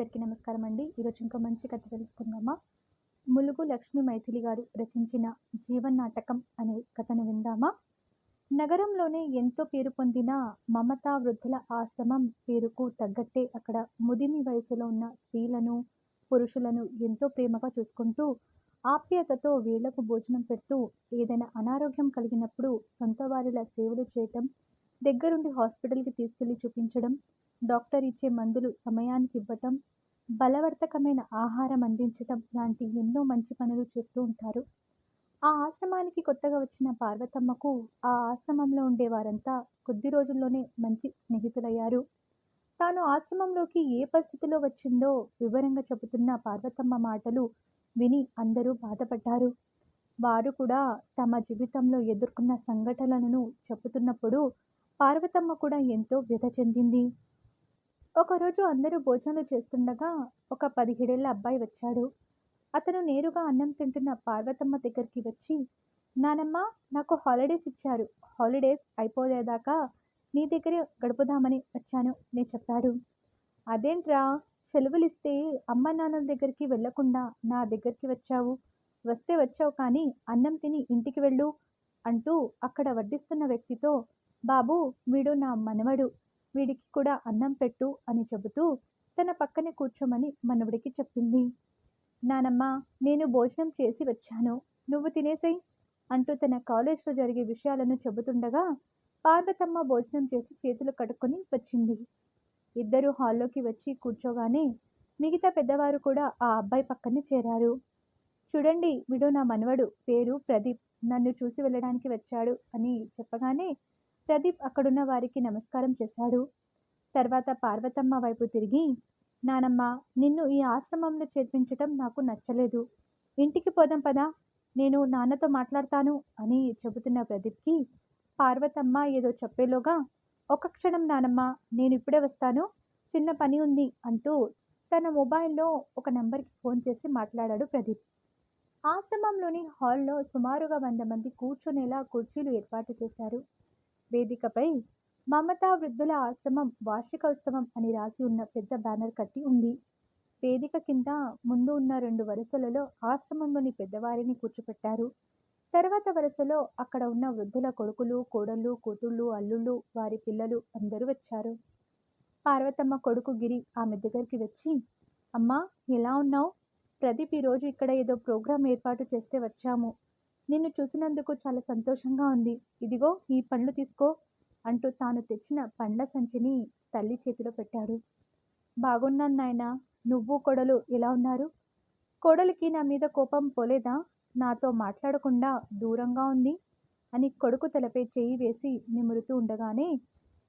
అందరికీ నమస్కారం అండి ఈరోజు ఇంకో మంచి కథ తెలుసుకుందామా? ములుగు లక్ష్మీ మైథిలి గారు రచించిన జీవన్ నాటకం అనే కథను విందామా? నగరంలోనే ఎంతో పేరు పొందిన మమతా వృద్ధుల ఆశ్రమం పేరుకు తగ్గట్టే అక్కడ ముదిమి వయసులో ఉన్న స్త్రీలను పురుషులను ఎంతో ప్రేమగా చూసుకుంటూ ఆప్యాయతతో వీళ్ళకు భోజనం పెడుతూ ఏదైనా అనారోగ్యం కలిగినప్పుడు సొంత వారిలా సేవలు చేయటం దగ్గరుండి హాస్పిటల్కి తీసుకెళ్ళి చూపించడం డాక్టర్ ఇచ్చే మందులు సమయానికి ఇవ్వటం బలవర్ధకమైన ఆహారం అందించటం లాంటి ఎన్నో మంచి పనులు చేస్తూ ఉంటారు. ఆ ఆశ్రమానికి కొత్తగా వచ్చిన పార్వతమ్మకు ఆ ఆశ్రమంలో ఉండే వారంతా కొద్ది రోజుల్లోనే మంచి స్నేహితులయ్యారు. తాను ఆశ్రమంలోకి ఏ పరిస్థితిలో వచ్చిందో వివరంగా చెబుతున్న పార్వతమ్మ మాటలు విని అందరూ బాధపడ్డారు. వారు కూడా తమ జీవితంలో ఎదుర్కొన్న సంఘటనలను చెబుతున్నప్పుడు పార్వతమ్మ కూడా ఎంతో వ్యధ చెందింది. ఒకరోజు అందరూ భోజనాలు చేస్తుండగా ఒక పదిహేడేళ్ళ అబ్బాయి వచ్చాడు. అతను నేరుగా అన్నం తింటున్న పార్వతమ్మ దగ్గరికి వచ్చి నానమ్మ నాకు హాలిడేస్ ఇచ్చారు. హాలిడేస్ అయిపోయేదాకా నీ దగ్గరే గడుపుదామని వచ్చాను నేను చెప్పాడు. అదేంట్రా? సెలవులు ఇస్తే అమ్మ నాన్నల దగ్గరికి వెళ్ళకుండా నా దగ్గరికి వచ్చావు. వస్తే వచ్చావు కానీ అన్నం తిని ఇంటికి వెళ్ళు అంటూ అక్కడ వడ్డిస్తున్న వ్యక్తితో బాబు వీడు నా మనవడు. వీడికి కూడా అన్నం పెట్టు అని చెబుతూ తన పక్కనే కూర్చోమని మనవడికి చెప్పింది. నానమ్మ నేను భోజనం చేసి వచ్చాను. నువ్వు తినేసేయ్ అంటూ తన కాలేజ్లో జరిగే విషయాలను చెబుతుండగా పార్వతమ్మ భోజనం చేసి చేతులు కడుక్కొని వచ్చింది. ఇద్దరు హాల్లోకి వచ్చి కూర్చోగానే మిగతా పెద్దవారు కూడా ఆ అబ్బాయి పక్కనే చేరారు. చూడండి వీడు నా మనవడు పేరు ప్రదీప్. నన్ను చూసి వెళ్ళడానికి వచ్చాడు అని చెప్పగానే ప్రదీప్ అక్కడున్న వారికి నమస్కారం చేశాడు. తర్వాత పార్వతమ్మ వైపు తిరిగి నానమ్మ నిన్ను ఈ ఆశ్రమంలో చేర్పించటం నాకు నచ్చలేదు. ఇంటికి పోదాం పదా. నేను నాన్నతో మాట్లాడతాను అని చెబుతున్న ప్రదీప్కి పార్వతమ్మ ఏదో చెప్పేలోగా ఒక క్షణం నానమ్మ నేను ఇప్పుడే వస్తాను. చిన్న పని ఉంది అంటూ తన మొబైల్లో ఒక నెంబర్కి ఫోన్ చేసి మాట్లాడాడు ప్రదీప్. ఆశ్రమంలోని హాల్లో సుమారుగా వంద మంది కూర్చునేలా కుర్చీలు ఏర్పాటు చేశారు. వేదికపై మమతా వృద్ధుల ఆశ్రమం వార్షికోత్సవం అని రాసి ఉన్న పెద్ద బ్యానర్ కట్టి ఉంది. వేదిక కింద ముందు ఉన్న రెండు వరుసలలో ఆశ్రమంలోని పెద్దవారిని కూర్చోపెట్టారు. తర్వాత వరుసలో అక్కడ ఉన్న వృద్ధుల కొడుకులు కోడళ్ళు కూతుళ్ళు అల్లుళ్ళు వారి పిల్లలు అందరూ వచ్చారు. పార్వతమ్మ కొడుకు గిరి ఆమె దగ్గరికి వచ్చి అమ్మా ఎలా ఉన్నావు? ప్రదీప్ ఈరోజు ఇక్కడ ఏదో ప్రోగ్రాం ఏర్పాటు చేస్తే వచ్చాము. నిన్ను చూసినందుకు చాలా సంతోషంగా ఉంది. ఇదిగో ఈ పండ్లు తీసుకో అంటూ తాను తెచ్చిన పండ్ల సంచిని తల్లి చేతిలో పెట్టాడు. బాగున్నాను నాయన నువ్వు కొడలు ఎలా ఉన్నారు? కోడలికి నా మీద కోపం పోలేదా? నాతో మాట్లాడకుండా దూరంగా ఉంది అని కొడుకు తలపై చేయి వేసి నిమురుతూ ఉండగానే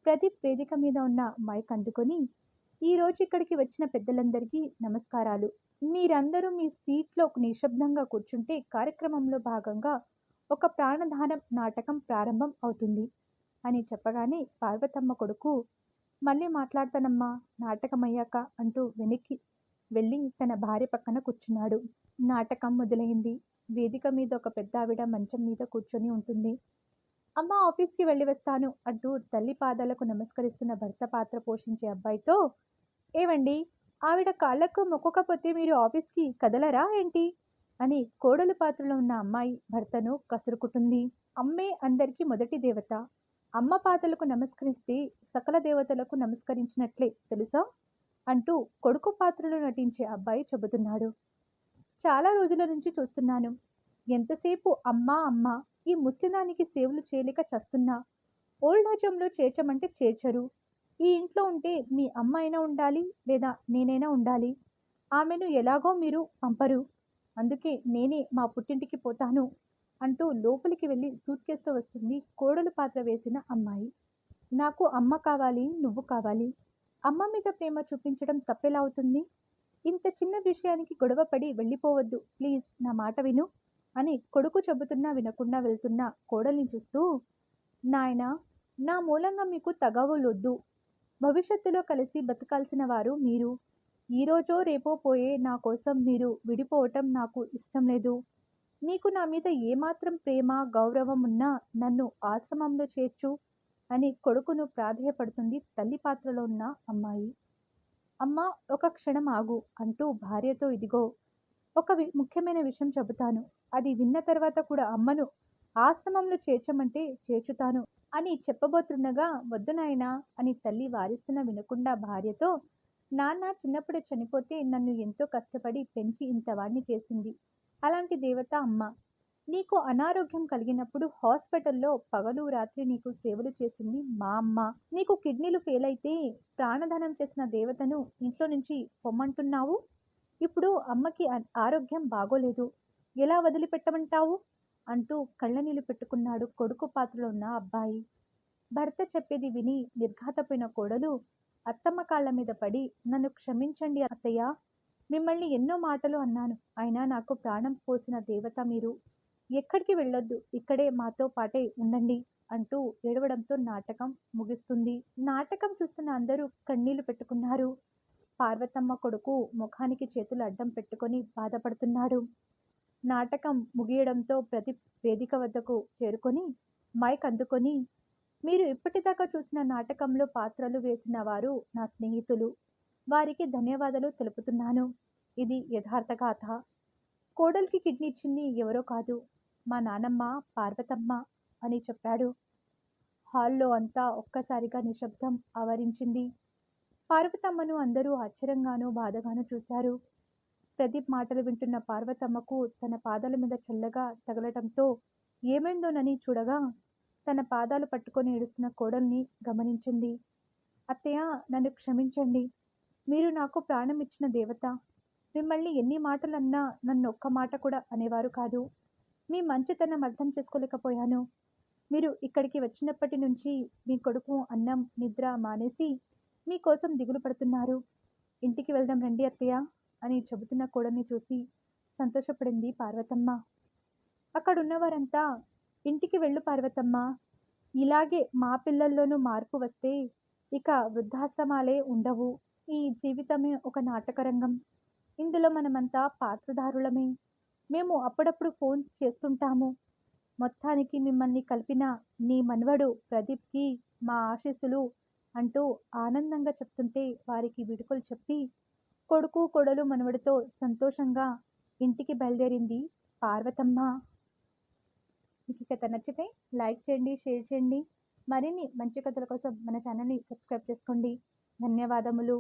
ప్రదీప్ వేదిక మీద ఉన్న మైక్ అందుకొని ఈరోజు ఇక్కడికి వచ్చిన పెద్దలందరికీ నమస్కారాలు. మీరందరూ మీ సీట్లో నిశ్శబ్దంగా కూర్చుంటే కార్యక్రమంలో భాగంగా ఒక ప్రాణధానం నాటకం ప్రారంభం అవుతుంది అని చెప్పగానే పార్వతమ్మ కొడుకు మళ్ళీ మాట్లాడతానమ్మా నాటకం అయ్యాక అంటూ వెనక్కి వెళ్ళి తన భార్య పక్కన కూర్చున్నాడు. నాటకం మొదలైంది. వేదిక మీద ఒక పెద్ద ఆవిడ మంచం మీద కూర్చొని ఉంటుంది. అమ్మ ఆఫీస్కి వెళ్ళి వస్తాను అంటూ తల్లి పాదాలకు నమస్కరిస్తున్న భర్త పాత్ర పోషించే అబ్బాయితో ఏవండి ఆవిడ కాళ్ళకు మొక్కకపోతే మీరు ఆఫీస్కి కదలరా ఏంటి? అని కోడలు పాత్రలో ఉన్న అమ్మాయి భర్తను కసురుకుంటుంది. అమ్మే అందరికీ మొదటి దేవత. అమ్మ పాత్రలకు నమస్కరిస్తే సకల దేవతలకు నమస్కరించినట్లే తెలుసా? అంటూ కొడుకు పాత్రలో నటించే అబ్బాయి చెబుతున్నాడు. చాలా రోజుల నుంచి చూస్తున్నాను. ఎంతసేపు అమ్మా అమ్మ ఈ ముస్లిదానికి సేవలు చేయలేక చస్తున్నా? ఓల్డ్ హజంలో చేర్చమంటే చేర్చరు. ఈ ఇంట్లో ఉంటే మీ అమ్మ అయినా ఉండాలి లేదా నేనైనా ఉండాలి? ఆమెను ఎలాగో మీరు పంపరు. అందుకే నేనే మా పుట్టింటికి పోతాను అంటూ లోపలికి వెళ్ళి సూట్ కేసుతో వస్తుంది కోడలు పాత్ర వేసిన అమ్మాయి. నాకు అమ్మ కావాలి నువ్వు కావాలి. అమ్మ మీద ప్రేమ చూపించడం తప్పెలా అవుతుంది? ఇంత చిన్న విషయానికి గొడవపడి వెళ్ళిపోవద్దు ప్లీజ్ నా మాట విను అని కొడుకు చెబుతున్నా వినకుండా వెళ్తున్న కోడల్ని చూస్తూ నాయనా నా మూలంగా మీకు తగవులొద్దు భవిష్యత్తులో కలిసి బతకాల్సిన వారు మీరు. ఈరోజో రేపో పోయే నా కోసం మీరు విడిపోవటం నాకు ఇష్టం లేదు. నీకు నా మీద ఏమాత్రం ప్రేమ గౌరవం ఉన్నా నన్ను ఆశ్రమంలో చేర్చు అని కొడుకును ప్రాధేయపడుతుంది తల్లి పాత్రలో ఉన్న అమ్మాయి. అమ్మ ఒక క్షణం ఆగు అంటూ భార్యతో ఇదిగో ఒక ముఖ్యమైన విషయం చెబుతాను. అది విన్న తర్వాత కూడా అమ్మను ఆశ్రమంలో చేర్చమంటే చేర్చుతాను. అని చెప్పబోతుండగా వద్దు నాయనా అని తల్లి వారిస్తున్న వినకుండా భార్యతో నాన్న చిన్నప్పుడే చనిపోతే నన్ను ఎంతో కష్టపడి పెంచి ఇంతవాణ్ణి చేసింది. అలాంటి దేవత అమ్మ. నీకు అనారోగ్యం కలిగినప్పుడు హాస్పిటల్లో పగలు రాత్రి నీకు సేవలు చేసింది మా అమ్మ. నీకు కిడ్నీలు ఫెయిల్ అయితే ప్రాణదానం చేసిన దేవతను ఇంట్లో నుంచి పొమ్మంటున్నావు? ఇప్పుడు అమ్మకి ఆరోగ్యం బాగోలేదు. ఎలా వదిలిపెట్టమంటావు? అంటూ కళ్ళనీళ్ళు పెట్టుకున్నాడు కొడుకు పాత్రలో ఉన్న అబ్బాయి. భర్త చెప్పేది విని నిర్ఘాతపోయిన కోడలు అత్తమ్మ కాళ్ళ మీద పడి నన్ను క్షమించండి అత్తయ్య మిమ్మల్ని ఎన్నో మాటలు అన్నాను. అయినా నాకు ప్రాణం పోసిన దేవత మీరు. ఎక్కడికి వెళ్ళొద్దు ఇక్కడే మాతో పాటే ఉండండి అంటూ ఏడవడంతో నాటకం ముగిస్తుంది. నాటకం చూస్తున్న అందరూ కన్నీళ్ళు పెట్టుకున్నారు. పార్వతమ్మ కొడుకు ముఖానికి చేతులు అడ్డం పెట్టుకొని బాధపడుతున్నాడు. నాటకం ముగియడంతో ప్రతి వేదిక వద్దకు చేరుకొని మైక్ అందుకొని మీరు ఇప్పటిదాకా చూసిన నాటకంలో పాత్రలు వేసిన వారు నా స్నేహితులు. వారికి ధన్యవాదాలు తెలుపుతున్నాను. ఇది యథార్థ గాథ. కోడలికి కిడ్నీ ఇచ్చింది ఎవరో కాదు. మా నానమ్మ పార్వతమ్మ అని చెప్పాడు. హాల్లో అంతా ఒక్కసారిగా నిశ్శబ్దం ఆవరించింది. పార్వతమ్మను అందరూ ఆశ్చర్యంగానూ బాధగానూ చూశారు. ప్రదీప్ మాటలు వింటున్న పార్వతమ్మకు తన పాదాల మీద చల్లగా తగలటంతో ఏమైందోనని చూడగా తన పాదాలు పట్టుకొని ఏడుస్తున్న కోడల్ని గమనించింది. అత్తయ్య నన్ను క్షమించండి. మీరు నాకు ప్రాణం ఇచ్చిన దేవత. మిమ్మల్ని ఎన్ని మాటలు అన్నా నన్ను ఒక్క మాట కూడా అనేవారు కాదు. మీ మంచితనం అర్థం చేసుకోలేకపోయాను. మీరు ఇక్కడికి వచ్చినప్పటి నుంచి మీ కొడుకు అన్నం నిద్ర మానేసి మీకోసం దిగులు పడుతున్నారు. ఇంటికి వెళ్దాం రండి అత్తయ్య. అని చెబుతున్న కోడల్ని చూసి సంతోషపడింది పార్వతమ్మ. అక్కడున్నవారంతా ఇంటికి వెళ్ళు పార్వతమ్మ. ఇలాగే మా పిల్లల్లోనూ మార్పు వస్తే ఇక వృద్ధాశ్రమాలే ఉండవు. ఈ జీవితమే ఒక నాటకరంగం. ఇందులో మనమంతా పాత్రధారులమే. మేము అప్పుడప్పుడు ఫోన్ చేస్తుంటాము. మొత్తానికి మిమ్మల్ని కలిపిన నీ మనవడు ప్రదీప్కి మా ఆశీస్సులు అంటూ ఆనందంగా చెప్తుంటే వారికి విడుకలు చెప్పి కొడుకు కొడలు మనవడితో సంతోషంగా ఇంటికి బయలుదేరింది పార్వతమ్మ. మీకు కథ నచ్చితే లైక్ చేయండి షేర్ చేయండి. మరిన్ని మంచి కథల కోసం మన ఛానల్ని సబ్స్క్రైబ్ చేసుకోండి. ధన్యవాదములు.